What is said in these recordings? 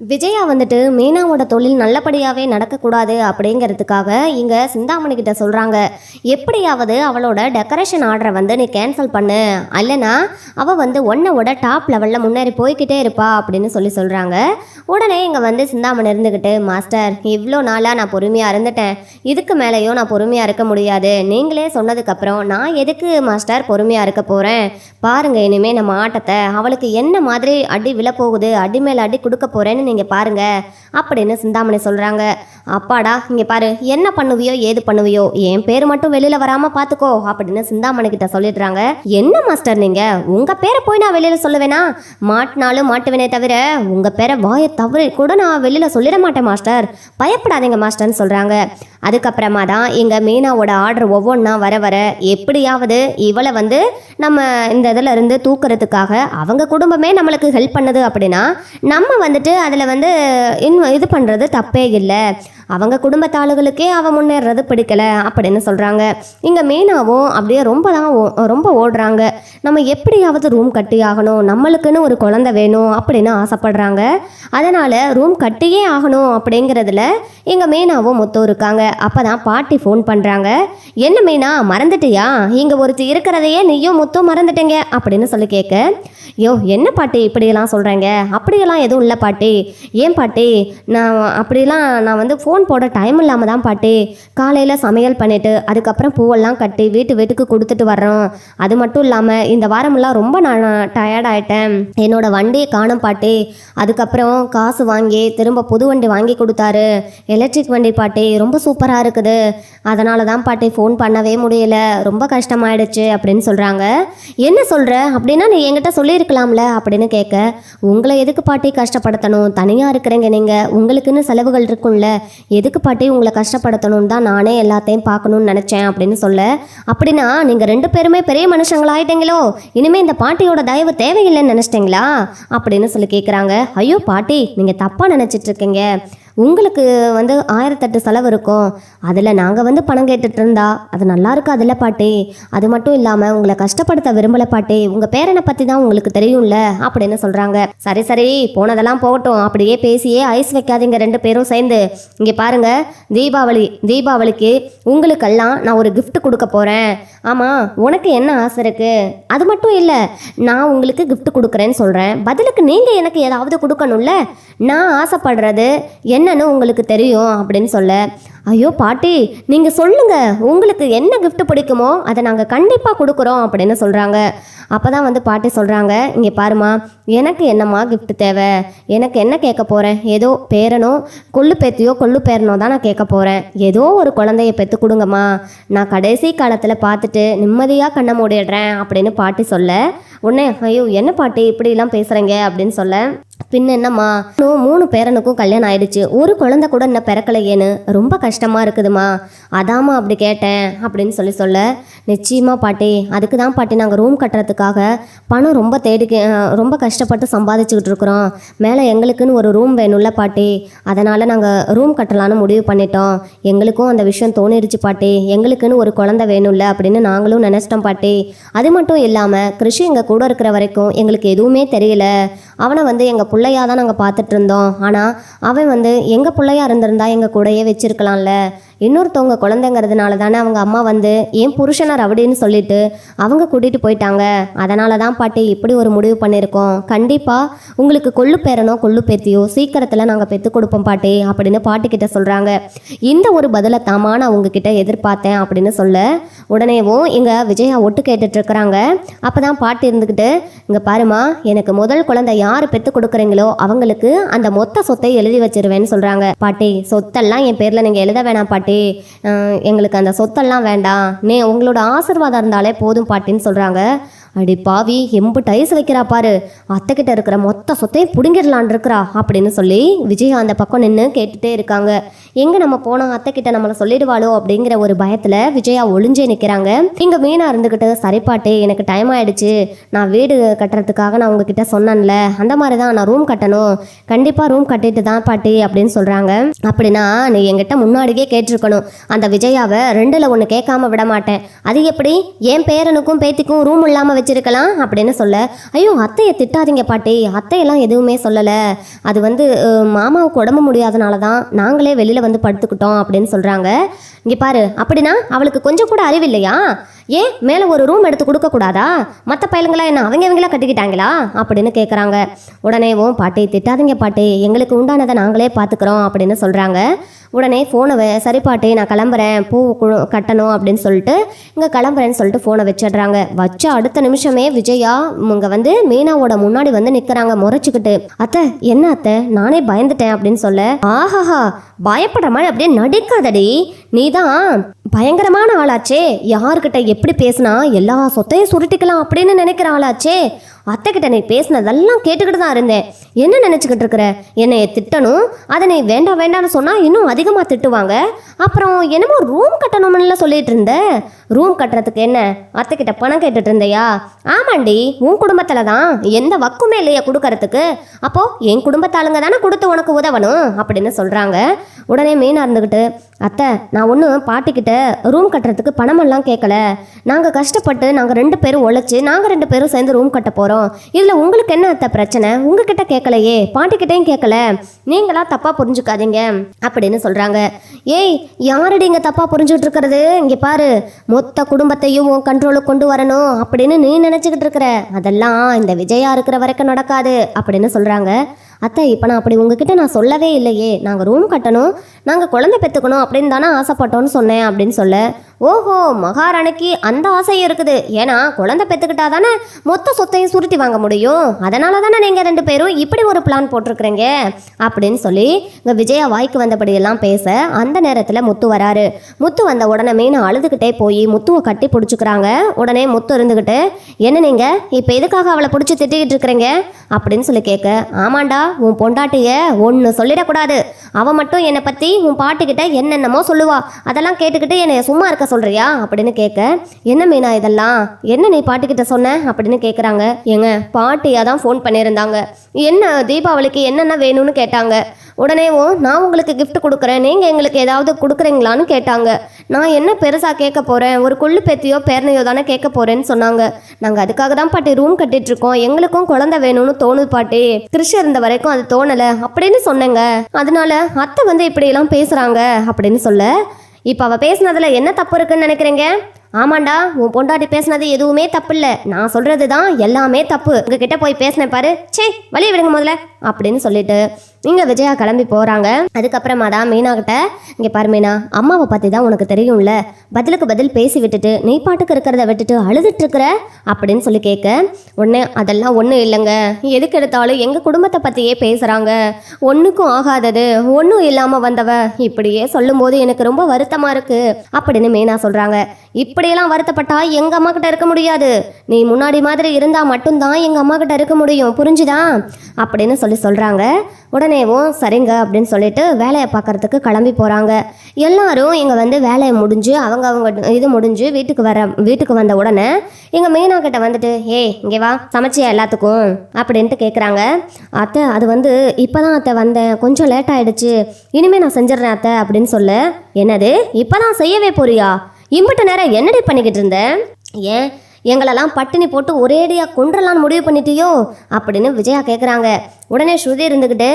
விஜயா வந்துட்டு மீனாவோட தொழில் நல்லபடியாகவே நடக்கக்கூடாது அப்படிங்கிறதுக்காக இங்கே சிந்தாமணிக்கிட்ட சொல்கிறாங்க எப்படியாவது அவளோட டெக்கரேஷன் ஆர்டரை வந்து நீ கேன்சல் பண்ணு. அல்லனா அவள் வந்து ஒன்னோட டாப் லெவலில் முன்னேறி போய்கிட்டே இருப்பா அப்படின்னு சொல்லி சொல்கிறாங்க உடனே இங்கே வந்து சிந்தாமணி இருந்துக்கிட்டு மாஸ்டர் இவ்வளோ நாளாக நான் பொறுமையாக இருந்துட்டேன். இதுக்கு மேலேயும் நான் பொறுமையாக இருக்க முடியாது. நீங்களே சொன்னதுக்கப்புறம் நான் எதுக்கு மாஸ்டர் பொறுமையாக இருக்க போகிறேன் பாருங்கள் இனிமேல் நம்ம ஆட்டத்தை. அவளுக்கு என்ன மாதிரி அடி விழப்போகுது? அடி மேலே அடி கொடுக்க போகிறேன்னு நீங்கள் பாருங்க அப்படின்னு சிந்தாமணி சொல்கிறாங்க அப்பாடா இங்கே பாரு என்ன பண்ணுவியோ ஏது பண்ணுவியோ என் பேர் மட்டும் வெளியில் வராமல் பார்த்துக்கோ அப்படின்னு சிந்தாமணி கிட்ட சொல்லிடுறாங்க. என்ன மாஸ்டர் நீங்கள் உங்கள் பேரை போய் நான் வெளியில் சொல்லுவேனா? மாட்டினாலும் மாட்டுவேனே தவிர உங்கள் பேரை வாயை தவறி கூட நான் வெளியில் சொல்லிட மாட்டேன் மாஸ்டர். பயப்படாதீங்க மாஸ்டர்னு சொல்கிறாங்க அதுக்கப்புறமா தான் எங்கள் மீனாவோட ஆர்டர் ஒவ்வொன்றா வர வர எப்படியாவது இவளை வந்து நம்ம இந்த இதில் இருந்து தூக்குறதுக்காக அவங்க குடும்பமே நம்மளுக்கு ஹெல்ப் பண்ணுது அப்படின்னா நம்ம வந்துட்டு அதில் அதில் வந்து இன் இது பண்ணுறது தப்பே இல்லை. அவங்க குடும்பத்தாளுகளுக்கே அவள் முன்னேறது பிடிக்கல அப்படின்னு சொல்கிறாங்க இங்கே மீனாவும் அப்படியே ரொம்ப தான் ஓ- ரொம்ப ஓடுறாங்க. நம்ம எப்படியாவது ரூம் கட்டி ஆகணும். நம்மளுக்குன்னு ஒரு குழந்தை வேணும் அப்படின்னு ஆசைப்படுறாங்க. அதனால் ரூம் கட்டியே ஆகணும் அப்படிங்கிறதுல எங்கள் மீனாவும் மொத்தம் இருக்காங்க. அப்போ தான் பாட்டி ஃபோன் பண்ணுறாங்க என்ன மீனா மறந்துட்டியா? இங்கே ஒருத்தி இருக்கிறதையே நீயும் முத்தும் மறந்துட்டீங்க அப்படின்னு சொல்லி கேட்க யோ என்ன பாட்டி இப்படியெல்லாம் சொல்கிறேங்க அப்படியெல்லாம் எதுவும் இல்லை பாட்டி. ஏன் பாட்டி? நான் அப்படிலாம் நான் வந்து ஃபோன் போட டைம் இல்லாமல் தான் பாட்டி. காலையில் சமையல் பண்ணிவிட்டு அதுக்கப்புறம் பூவெல்லாம் கட்டி வீட்டு வீட்டுக்கு கொடுத்துட்டு வர்றோம். அது மட்டும் இல்லாமல் இந்த வாரமெல்லாம் ரொம்ப நான் டயர்ட் ஆகிட்டேன் என்னோடய வண்டியை காணும் பாட்டி. அதுக்கப்புறம் காசு வாங்கி திரும்ப புது வண்டி வாங்கி கொடுத்தாரு. எலக்ட்ரிக் வண்டி பாட்டி ரொம்ப சூப்பராக இருக்குது. அதனால தான் பாட்டி ஃபோன் பண்ணவே முடியல. ரொம்ப கஷ்டமாயிடுச்சு அப்படின்னு சொல்கிறாங்க என்ன சொல்கிற அப்படின்னா நீ என்கிட்ட சொல்லியிருக்கலாம்ல அப்படின்னு கேட்க உங்களை எதுக்கு பாட்டி கஷ்டப்படுத்தணும்? தனியாக இருக்கிறீங்க நீங்கள் உங்களுக்குன்னு செலவுகள் இருக்கும்ல. எதுக்கு பாட்டி உங்களை கஷ்டப்படுத்தணும்னு தான் நானே எல்லாத்தையும் பார்க்கணும்னு நினச்சேன் அப்படின்னு சொல்ல அப்படின்னா நீங்கள் ரெண்டு பேருமே பெரிய மனுஷங்களாயிட்டீங்களோ? இனிமேல் இந்த பாட்டியோட தயவு தேவையில்லைன்னு நினச்சிட்டிங்களா? அப்படின்னு சொல்லி கேட்குறாங்க ஐயோ பாட்டி நீங்கள் தப்பாக நினச்சிட்டு இருக்கீங்க. உங்களுக்கு வந்து ஆயிரத்தெட்டு செலவு இருக்கும். அதில் நாங்கள் வந்து பணம் கேட்டுட்டு இருந்தா அது நல்லா இருக்காதுல்ல பாட்டி? அது மட்டும் இல்லாமல் உங்களை கஷ்டப்படுத்த விரும்பலை பாட்டி? உங்கள் பேரனை பற்றி தான் உங்களுக்கு தெரியும்ல? அப்படின்னு சொல்கிறாங்க சரி சரி போனதெல்லாம் போகட்டும். அப்படியே பேசியே ஐஸ் வைக்காதீங்க ரெண்டு பேரும் சேர்ந்து. இங்கே பாருங்க தீபாவளி தீபாவளிக்கு உங்களுக்கெல்லாம் நான் ஒரு கிஃப்ட் கொடுக்க போகிறேன் ஆமாம் உனக்கு என்ன ஆசை இருக்குது அது மட்டும் இல்லை நான் உங்களுக்கு கிஃப்ட் கொடுக்குறேன்னு சொல்கிறேன் பதிலுக்கு நீங்கள் எனக்கு ஏதாவது கொடுக்கணும்ல? நான் ஆசைப்படுறது என்னன்னு உங்களுக்கு தெரியும் அப்படின்னு சொல்ல ஐயோ பாட்டி நீங்கள் சொல்லுங்கள் உங்களுக்கு என்ன கிஃப்ட் பிடிக்குமோ அதை நாங்கள் கண்டிப்பாக கொடுக்குறோம் அப்படின்னு சொல்கிறாங்க அப்போ தான் வந்து பாட்டி சொல்கிறாங்க இங்கே பாருமா எனக்கு என்னம்மா கிஃப்ட் தேவை? எனக்கு என்ன கேட்க போகிறேன் ஏதோ பேரனோ கொள்ளு பேத்தியோ கொள்ளு பேரனோ தான் நான் கேட்க போகிறேன் ஏதோ ஒரு குழந்தைய பெற்று கொடுங்கம்மா. நான் கடைசி காலத்தில் பார்த்துட்டு நிம்மதியாக கண்ணை மூடிடுறேன் அப்படின்னு பாட்டி சொல்ல உடனே ஐயோ என்ன பாட்டி இப்படிலாம் பேசுகிறீங்க அப்படின்னு சொல்ல பின்ன என்னம்மா? மூணு பேரனுக்கும் கல்யாணம் ஆயிடுச்சு. ஒரு குழந்தை கூட இன்னும் பிறக்கலையேன்னு ரொம்ப கஷ்டமாக இருக்குதுமா அதாம்மா அப்படி கேட்டேன் அப்படின்னு சொல்லி சொல்ல நிச்சயமா பாட்டி அதுக்கு தான் பாட்டி நாங்கள் ரூம் கட்டுறதுக்காக பணம் ரொம்ப தேடி ரொம்ப கஷ்டப்பட்டு சம்பாதிச்சுக்கிட்டு இருக்கிறோம். மேலே எங்களுக்குன்னு ஒரு ரூம் வேணும்ல பாட்டி. அதனால் நாங்கள் ரூம் கட்டலான்னு முடிவு பண்ணிட்டோம். எங்களுக்கும் அந்த விஷயம் தோணிடுச்சு பாட்டி. எங்களுக்குன்னு ஒரு குழந்தை வேணும்ல அப்படின்னு நாங்களும் நினச்சிட்டோம் பாட்டி. அது மட்டும் இல்லாமல் கிருஷி எங்கள் கூட இருக்கிற வரைக்கும் எங்களுக்கு எதுவுமே தெரியல. அவனை வந்து எங்கள் பிள்ளையாக தான் நாங்கள் பார்த்துட்டு இருந்தோம். ஆனால் அவன் வந்து எங்கள் பிள்ளையா இருந்திருந்தா எங்கள் கூடையே வச்சிருக்கலாம்ல? இன்னொருத்தவங்க குழந்தைங்கிறதுனால தானே அவங்க அம்மா வந்து என் புருஷனர் அப்படின்னு சொல்லிட்டு அவங்க கூட்டிகிட்டு போயிட்டாங்க? அதனால தான் பாட்டி இப்படி ஒரு முடிவு பண்ணியிருக்கோம். கண்டிப்பாக உங்களுக்கு கொள்ளு பேரனோ கொள்ளு பேத்தியோ சீக்கிரத்தில் நாங்கள் பெற்று கொடுப்போம் பாட்டி அப்படின்னு பாட்டிக்கிட்ட சொல்கிறாங்க இந்த ஒரு பதிலை தாமா நான் உங்ககிட்ட எதிர்பார்த்தேன் அப்படின்னு சொல்ல உடனேவும் எங்கள் விஜயா ஒட்டு கேட்டுட்டு இருக்கிறாங்க. அப்போ தான் பாட்டி இருந்துக்கிட்டு இங்கே பாருமா எனக்கு முதல் குழந்தை யார் பெற்று கொடுக்குறீங்களோ அவங்களுக்கு அந்த மொத்த சொத்தை எழுதி வச்சிருவேன்னு சொல்கிறாங்க பாட்டி சொத்தெல்லாம் என் பேரில் நீங்கள் எழுத வேணாம் பாட்டி. பாட்டி எங்களுக்கு அந்த சொத்தெல்லாம் வேண்டாம். நே உங்களோட ஆசீர்வாதம் இருந்தாலே போதும் பாட்டின்னு சொல்கிறாங்க அடி பாவி எம்பு டைஸ் வைக்கிறா பாரு. அத்தைக்கிட்ட இருக்கிற மொத்த சொத்தையும் பிடுங்கிடலான் இருக்கிறா அப்படின்னு சொல்லி விஜய் அந்த பக்கம் நின்று கேட்டுட்டே இருக்காங்க. எங்கே நம்ம போனோம் அத்தைக்கிட்ட நம்மளை சொல்லிடுவாளோ அப்படிங்கிற ஒரு பயத்தில் விஜயா ஒளிஞ்சே நிற்கிறாங்க இங்கே மீனாக இருந்துக்கிட்டு சரி பாட்டி எனக்கு டைம் ஆயிடுச்சு. நான் வீடு கட்டுறதுக்காக நான் உங்ககிட்ட சொன்னேன்ல அந்த மாதிரி தான் நான் ரூம் கட்டணும். கண்டிப்பாக ரூம் கட்டிட்டு தான் பாட்டி அப்படின்னு சொல்கிறாங்க அப்படின்னா நீ எங்கிட்ட முன்னாடியே கேட்டிருக்கணும். அந்த விஜயாவை ரெண்டில் ஒன்று கேட்காம விட மாட்டேன். அது எப்படி? என் பேரனுக்கும் பேத்திக்கும் ரூம் இல்லாமல் வச்சிருக்கலாம் அப்படின்னு சொல்ல ஐயோ அத்தையை திட்டாதீங்க பாட்டி. அத்தையெல்லாம் எதுவுமே சொல்லலை. அது வந்து மாமாவுக்கு உடம்பு முடியாதனால தான் நாங்களே வெளியில் வந்து படுத்துக்கிட்டோம் அப்படின்னு சொல்கிறாங்க இங்கே பாரு அப்படின்னா அவளுக்கு கொஞ்சம் கூட அறிவில்லையா ஏன் மேலே ஒரு ரூம் எடுத்து கொடுக்க கூடாதா மற்ற பயலுங்களா என்ன அவங்க அவங்களா கட்டிக்கிட்டாங்களா? அப்படின்னு கேட்குறாங்க உடனேவும் பாட்டி திட்டாதீங்க பாட்டி. எங்களுக்கு உண்டானதை நாங்களே பார்த்துக்குறோம் அப்படின்னு சொல்கிறாங்க உடனே ஃபோனை சரி பாட்டி நான் கிளம்புறேன். பூ கட்டணும் அப்படின்னு சொல்லிட்டு இங்கே கிளம்புறேன்னு சொல்லிட்டு ஃபோனை வச்சிடுறாங்க. வச்ச அடுத்த நிமிஷமே விஜயா இங்கே வந்து மீனாவோட முன்னாடி வந்து நிற்கிறாங்க முறைச்சிக்கிட்டு. அத்தை என்ன அத்தை? நானே பயந்துட்டேன் அப்படின்னு சொல்ல ஆஹாஹா பயப்படுற மாதிரி அப்படியே நடிக்காதடி. நீ தான் பயங்கரமான ஆளாச்சே. யாருக்கிட்ட எப்படி பேசுனா எல்லா சொத்தையும் சுருட்டிக்கலாம் அப்படின்னு நினைக்கிற ஆளாச்சே அத்தைக்கிட்ட நீ பேசினதெல்லாம் கேட்டுக்கிட்டு தான் இருந்தேன். என்ன நினச்சிக்கிட்டு இருக்கிற? என்னை திட்டணும் அதை நீ வேண்டாம் வேண்டாம்னு சொன்னால் இன்னும் அதிகமாக திட்டுவாங்க. அப்புறம் என்னமோ ரூம் கட்டணும்னுலாம் சொல்லிட்டு இருந்த. ரூம் கட்டுறதுக்கு என்ன? அத்தைக்கிட்ட பணம் கேட்டுட்டு இருந்தையா? ஆமாண்டி உன் குடும்பத்தில் தான் எந்த வக்குமே இல்லையா கொடுக்கறதுக்கு. அப்போ என் குடும்பத்தாளுங்க தானே கொடுத்து உனக்கு உதவணும் அப்படின்னு சொல்கிறாங்க உடனே மெயினாக இருந்துக்கிட்டு அத்தை நான் ஒன்றும் பாட்டிக்கிட்ட ரூம் கட்டுறதுக்கு பணமெல்லாம் கேட்கல நாங்கள் கஷ்டப்பட்டு நாங்கள் ரெண்டு பேரும் உழைச்சி நாங்கள் ரெண்டு பேரும் சேர்ந்து ரூம் கட்ட போகிறோம் இதில் உங்களுக்கு என்ன அத்தை பிரச்சனை? உங்ககிட்ட கேட்கலையே பாட்டிக்கிட்டையும் கேட்கல நீங்களா தப்பாக புரிஞ்சுக்காதீங்க. அப்படின்னு சொல்கிறாங்க ஏய் யாரடி இங்கே தப்பாக புரிஞ்சுட்டு இருக்கிறது இங்கே பாரு. மொத்த குடும்பத்தையும் உன் கண்ட்ரோலுக்கு கொண்டு வரணும் அப்படின்னு நீ நினச்சிக்கிட்டு இருக்கிற. அதெல்லாம் இந்த விஜயா இருக்கிற வரைக்கும் நடக்காது அப்படின்னு சொல்கிறாங்க அத்தை இப்போ நான் அப்படி உங்ககிட்ட நான் சொல்லவே இல்லையே. நாங்கள் ரூம் கட்டணும். நாங்கள் குழந்தை பெற்றுக்கணும் அப்படின்னு தானே ஆசைப்பட்டோன்னு சொன்னேன் அப்படின்னு சொல்ல. ஓஹோ மகாராணிக்கு அந்த ஆசையும் இருக்குது. ஏன்னா குழந்தை பெற்றுக்கிட்டா தானே மொத்த சொத்தையும் சுருட்டி வாங்க முடியும். அதனால தானே நீங்கள் ரெண்டு பேரும் இப்படி ஒரு பிளான் போட்டிருக்கிறீங்க? அப்படின்னு சொல்லி இங்கே விஜயா வாய்க்கு வந்தபடியெல்லாம் பேச அந்த நேரத்தில் முத்து வராரு. முத்து வந்த உடனே மீன் அழுதுகிட்டே போய் முத்துவை கட்டி பிடிச்சிக்கிறாங்க. உடனே முத்து இருந்துக்கிட்டு என்ன நீங்கள் இப்போ எதுக்காக அவளை பிடிச்சி திட்டிக்கிட்டு இருக்கிறீங்க? அப்படின்னு சொல்லி கேட்க ஆமாண்டா உன் பொண்டாட்டிய ஒன்று சொல்லிடக்கூடாது. அவன் மட்டும் என்னை பற்றி உன் பாட்டுக்கிட்ட என்னென்னமோ சொல்லுவா. அதெல்லாம் கேட்டுக்கிட்டு என்னை சும்மா இருக்க சொல்றியா அப்படின்னு கேட்க என்ன மீனா இதெல்லாம்? என்ன நீ பாட்டுக்கிட்ட சொன்ன? அப்படின்னு கேட்குறாங்க ஏங்க பாட்டியாக தான் ஃபோன் பண்ணியிருந்தாங்க. என்ன தீபாவளிக்கு என்னென்ன வேணும்னு கேட்டாங்க. உடனேவும் நான் உங்களுக்கு கிஃப்ட் கொடுக்குறேன். நீங்கள் எங்களுக்கு ஏதாவது கொடுக்குறீங்களான்னு கேட்டாங்க. நான் என்ன பெருசாக கேட்க போகிறேன் ஒரு கொள்ளு பேத்தியோ பேரனையோ தானே கேட்க போகிறேன்னு சொன்னாங்க. நாங்கள் அதுக்காக தான் பாட்டி ரூம் கட்டிட்டுருக்கோம். எங்களுக்கும் குழந்தை வேணும்னு தோணுது பாட்டி. கிருஷ் இருந்த வரைக்கும் அது தோணலை. அப்படின்னு சொன்னேங்க. அதனால அத்தை வந்து இப்படியெல்லாம் பேசுகிறாங்க அப்படின்னு சொல்ல இப்போ அவள் பேசுனதில் என்ன தப்பு இருக்குன்னு நினைக்கிறீங்க? ஆமாண்டா உன் பொண்டாட்டி பேசுனது எதுவுமே தப்பு இல்லை நான் சொல்கிறது தான் எல்லாமே தப்பு. உங்ககிட்ட போய் பேசினேன் பாரு. சே வழியை விடுங்க முதல்ல அப்படின்னு சொல்லிட்டு. இங்கே விஜயா கிளம்பி போகிறாங்க அதுக்கப்புறமா தான் மீனா இங்கே பாரு மீனா அம்மாவை பற்றி தான் உனக்கு தெரியும்ல. பதிலுக்கு பதில் பேசி விட்டுட்டு நீ பாட்டுக்கு இருக்கிறத விட்டுட்டு அழுதுட்டுருக்குற அப்படின்னு சொல்லி கேட்க உடனே அதெல்லாம் ஒன்றும் இல்லைங்க. எதுக்கு எடுத்தாலும் எங்கள் குடும்பத்தை பற்றியே பேசுகிறாங்க ஒன்றுக்கும் ஆகாதது ஒன்றும் இல்லாமல் வந்தவ. இப்படியே சொல்லும்போது எனக்கு ரொம்ப வருத்தமாக இருக்கு. அப்படின்னு மீனா சொல்றாங்க. இப்படியெல்லாம் வருத்தப்பட்டா எங்கள் அம்மா கிட்ட இருக்க முடியாது. நீ முன்னாடி மாதிரி இருந்தால் மட்டும்தான் எங்கள் அம்மா கிட்ட இருக்க முடியும். புரிஞ்சுதா? அப்படின்னு சொல்லி சொல்கிறாங்க உடனே உடனேவும் சரிங்க அப்படின்னு சொல்லிட்டு வேலையை பார்க்கறதுக்கு கிளம்பி போகிறாங்க எல்லாரும் இங்கே வந்து வேலையை முடிஞ்சு அவங்க அவங்க இது முடிஞ்சு வீட்டுக்கு வர வீட்டுக்கு வந்த உடனே எங்கள் மீனா கிட்ட வந்துட்டு ஏய் இங்கே வா சமைச்சியா எல்லாத்துக்கும்? அப்படின்ட்டு கேட்குறாங்க அத்தை அது வந்து இப்போ தான் அத்தை வந்தேன் கொஞ்சம் லேட் ஆகிடுச்சு இனிமேல் நான் செஞ்சிடறேன் அத்தை அப்படின்னு சொல்ல. என்னது? இப்போ தான் செய்யவே போறியா? இம்பிட்ட நேரம் என்னடி பண்ணிக்கிட்டு இருந்தேன் ஏன்? எங்களெல்லாம் பட்டினி போட்டு ஒரேடியாக கொன்றலான்னு முடிவு பண்ணிட்டியோ? அப்படின்னு விஜயா கேட்குறாங்க உடனே ஸ்ருதி இருந்துக்கிட்டு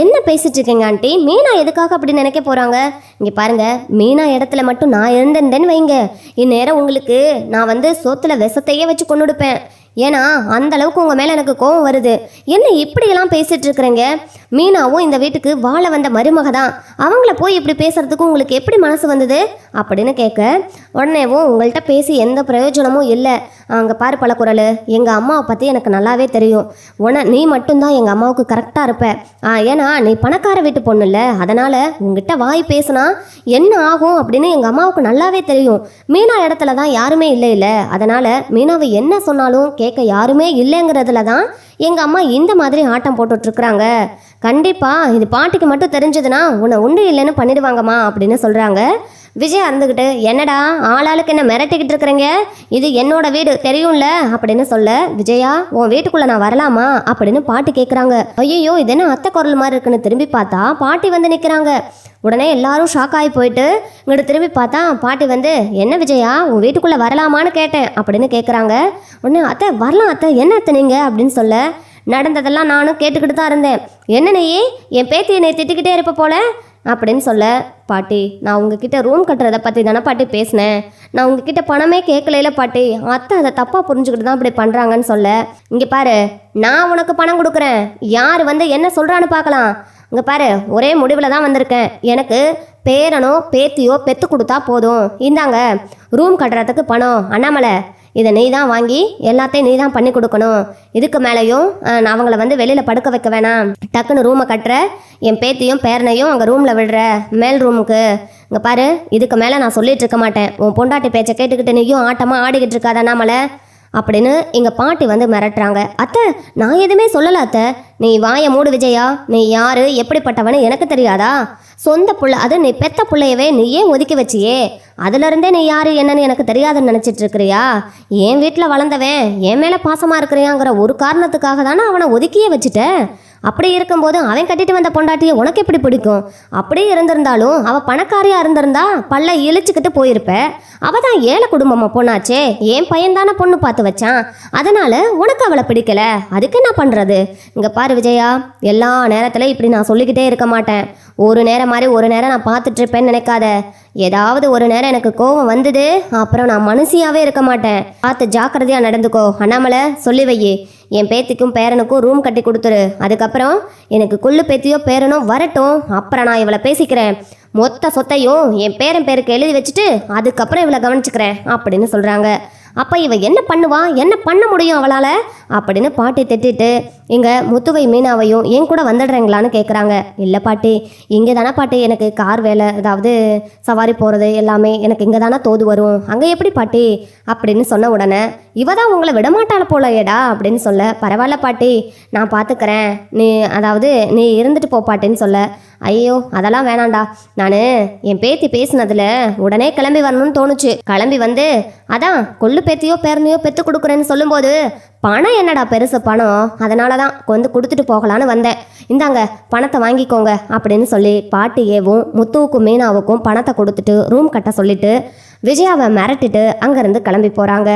என்ன பேசிட்டு இருக்கீங்க ஆண்டி? மீனா எதுக்காக அப்படி நினைக்க போகிறாங்க இங்கே பாருங்க மீனா இடத்துல மட்டும் நான் இருந்திருந்தேன்னு வைங்க. இந்நேரம் உங்களுக்கு நான் வந்து சோத்துல விஷத்தையே வச்சு கொண்டுடுப்பேன் ஏன்னா அந்த அளவுக்கு உங்கள் மேலே எனக்கு கோவம் வருது. என்ன இப்படியெல்லாம் பேசிட்டு இருக்கிறீங்க? மீனாவும் இந்த வீட்டுக்கு வாழ வந்த மருமக தான். அவங்கள போய் இப்படி பேசுறதுக்கு உங்களுக்கு எப்படி மனசு வந்தது? அப்படின்னு கேட்க உடனேவும் உங்கள்கிட்ட பேசி எந்த பிரயோஜனமும் இல்லை. அங்கே பாரு பழக்குரல் எங்கள் அம்மாவை பற்றி எனக்கு நல்லாவே தெரியும். உன நீ மட்டும்தான் எங்கள் அம்மாவுக்கு கரெக்டாக இருப்ப. ஆ, ஏன்னா நீ பணக்கார வீட்டு பொண்ணு இல்லை. அதனால் உங்ககிட்ட வாய் பேசுனா என்ன ஆகும் அப்படின்னு எங்கள் அம்மாவுக்கு நல்லாவே தெரியும். மீனா இடத்துல தான் யாருமே இல்லை இல்லை அதனால் மீனாவை என்ன சொன்னாலும் கே கேட்க யாருமே இல்லைங்கிறதுல தான் எங்கள் அம்மா இந்த மாதிரி ஆட்டம் போட்டுட்ருக்குறாங்க. கண்டிப்பாக இது பாட்டிக்கு மட்டும் தெரிஞ்சதுன்னா உன்னை உண்டு இல்லைன்னு பண்ணிடுவாங்கம்மா அப்படின்னு சொல்கிறாங்க விஜய் இருந்துக்கிட்டு என்னடா ஆளாளுக்கு என்ன மிரட்டிக்கிட்டு இருக்கிறீங்க? இது என்னோட வீடு தெரியும்ல? அப்படின்னு சொல்ல விஜயா உன் வீட்டுக்குள்ள நான் வரலாமா? அப்படின்னு பாட்டி கேட்குறாங்க ஐயோ இது என்ன அத்தை குரல் மாதிரி இருக்குன்னு திரும்பி பார்த்தா பாட்டி வந்து நிற்கிறாங்க உடனே எல்லாரும் ஷாக் ஆகி போயிட்டு இங்கிட்ட திரும்பி பார்த்தா பாட்டி வந்து என்ன விஜயா உன் வீட்டுக்குள்ளே வரலாமான்னு கேட்டேன் அப்படின்னு கேட்குறாங்க உடனே அத்தை வரலாம் அத்தை என்ன அத்தை நீங்கள் அப்படின்னு சொல்ல நடந்ததெல்லாம் நானும் கேட்டுக்கிட்டு தான் இருந்தேன். என்ன நீ என் பேத்தி என்னை திட்டிக்கிட்டே இருப்ப போல? அப்படின்னு சொல்ல பாட்டி நான் உங்ககிட்ட ரூம் கட்டுறதை பற்றி தானே பாட்டி பேசினேன். நான் உங்ககிட்ட பணமே கேட்கலையில பாட்டி. அத்தை அதை தப்பாக புரிஞ்சுக்கிட்டு தான் இப்படி பண்ணுறாங்கன்னு சொல்ல இங்கே பாரு நான் உனக்கு பணம் கொடுக்குறேன். யார் வந்து என்ன சொல்கிறான்னு பார்க்கலாம். இங்கே பாரு ஒரே முடிவில் தான் வந்திருக்கேன். எனக்கு பேரனோ பேத்தியோ பெத்து கொடுத்தா போதும். இந்தாங்க ரூம் கட்டுறதுக்கு பணம். அண்ணாமலை இதை நீ தான் வாங்கி எல்லாத்தையும் நீ தான் பண்ணி கொடுக்கணும். இதுக்கு மேலேயும் நான் அவங்கள வந்து வெளியில் படுக்க வைக்க வேணாம். டக்குன்னு ரூமை கட்டுற என் பேத்தியும் பேரனையும் அங்கே ரூமில் விடுற மேல் ரூமுக்கு இங்கே பாரு இதுக்கு மேலே நான் சொல்லிட்டு இருக்க மாட்டேன். உன் பொண்டாட்டி பேச்சை கேட்டுக்கிட்டு நீயும் ஆட்டமாக ஆடிக்கிட்டு இருக்காதா நாமளை அப்படின்னு எங்கள் பாட்டி வந்து மிரட்டுறாங்க. அத்தை நான் எதுவுமே சொல்லலை அத்தை. நீ வாய மூடு விஜயா. நீ யாரு? எப்படிப்பட்டவனு எனக்கு தெரியாதா? சொந்த புள்ள அது நீ பெத்த பிள்ளையவே நீ ஏன் ஒதுக்கி வச்சியே. அதுலேருந்தே நீ யாரு என்னன்னு எனக்கு தெரியாதுன்னு நினச்சிட்டு இருக்கிறியா? என் வீட்டில் வளர்ந்தவன் என் மேலே பாசமாக இருக்கிறியாங்கிற ஒரு காரணத்துக்காக தானே அவனை ஒதுக்கியே வச்சுட்டேன். அப்படி இருக்கும்போது அவன் கட்டிட்டு வந்த பொண்டாட்டியை உனக்கு எப்படி பிடிக்கும்? அப்படியே இருந்திருந்தாலும் அவ பணக்காரியா இருந்திருந்தா பல்ல இழிச்சுக்கிட்டு போயிருப்ப. அவ தான் ஏழை குடும்பமா பொண்ணாச்சே. என் பையன்தானே பொண்ணு பார்த்து வச்சான். அதனால உனக்கு அவளை பிடிக்கல. அதுக்கு என்ன பண்றது? இங்க பாரு விஜயா எல்லா நேரத்தில் இப்படி நான் சொல்லிக்கிட்டே இருக்க மாட்டேன். ஒரு நேரம் மாதிரி ஒரு நேரம் நான் பார்த்துட்டு இருப்பேன்னு நினைக்காத. ஏதாவது ஒரு நேரம் எனக்கு கோவம் வந்தது அப்புறம் நான் மனுஷியாவே இருக்க மாட்டேன். பார்த்து ஜாக்கிரதையா நடந்துக்கோ. அண்ணாமலை சொல்லி வையே. என் பேத்திக்கும் பேரனுக்கும் ரூம் கட்டி கொடுத்துரு. அதுக்கப்புறம் எனக்கு கொள்ளு பேத்தியோ பேரனோ வரட்டும். அப்புறம் நான் இவளை பேசிக்கிறேன். மொத்த சொத்தையும் என் பேரன் பேருக்கு எழுதி வச்சுட்டு அதுக்கப்புறம் இவளை கவனிச்சுக்கிறேன் அப்படின்னு சொல்கிறாங்க அப்போ இவ என்ன பண்ணுவா? என்ன பண்ண முடியும் அவளால்? அப்படின்னு பாட்டி திட்டிட்டு இங்கே முத்துவை மீனாவையும் என் கூட வந்துடுறீங்களான்னு கேட்குறாங்க இல்லை பாட்டி இங்கே தானே பாட்டி? எனக்கு கார் வேலை அதாவது சவாரி போகிறது எல்லாமே எனக்கு இங்கே தானே தோது வரும். அங்கே எப்படி பாட்டி? அப்படின்னு சொன்ன உடனே இவ தான் உங்களை விடமாட்டாள போல ஏடா அப்படின்னு சொல்ல பரவாயில்ல பாட்டி நான் பார்த்துக்கிறேன் நீ அதாவது நீ இருந்துட்டு போ பாட்டின்னு சொல்ல. ஐயோ அதெல்லாம் வேணாண்டா நான் என் பேத்தி பேசினதுல உடனே கிளம்பி வரணும்னு தோணுச்சு. கிளம்பி வந்து அதான் கொள்ளு பேத்தியோ பேரனையோ பெற்று கொடுக்குறேன்னு சொல்லும்போது பணம் என்னடா பெருசு பணம்? அதனால தான் வந்து கொடுத்துட்டு போகலான்னு வந்தேன். இந்தாங்க பணத்தை வாங்கிக்கோங்க அப்படின்னு சொல்லி பாட்டியேவும் முத்துவுக்கும் மீனாவுக்கும் பணத்தை கொடுத்துட்டு ரூம் கட்ட சொல்லிட்டு விஜயாவை மிரட்டிட்டு அங்கேருந்து கிளம்பி போகிறாங்க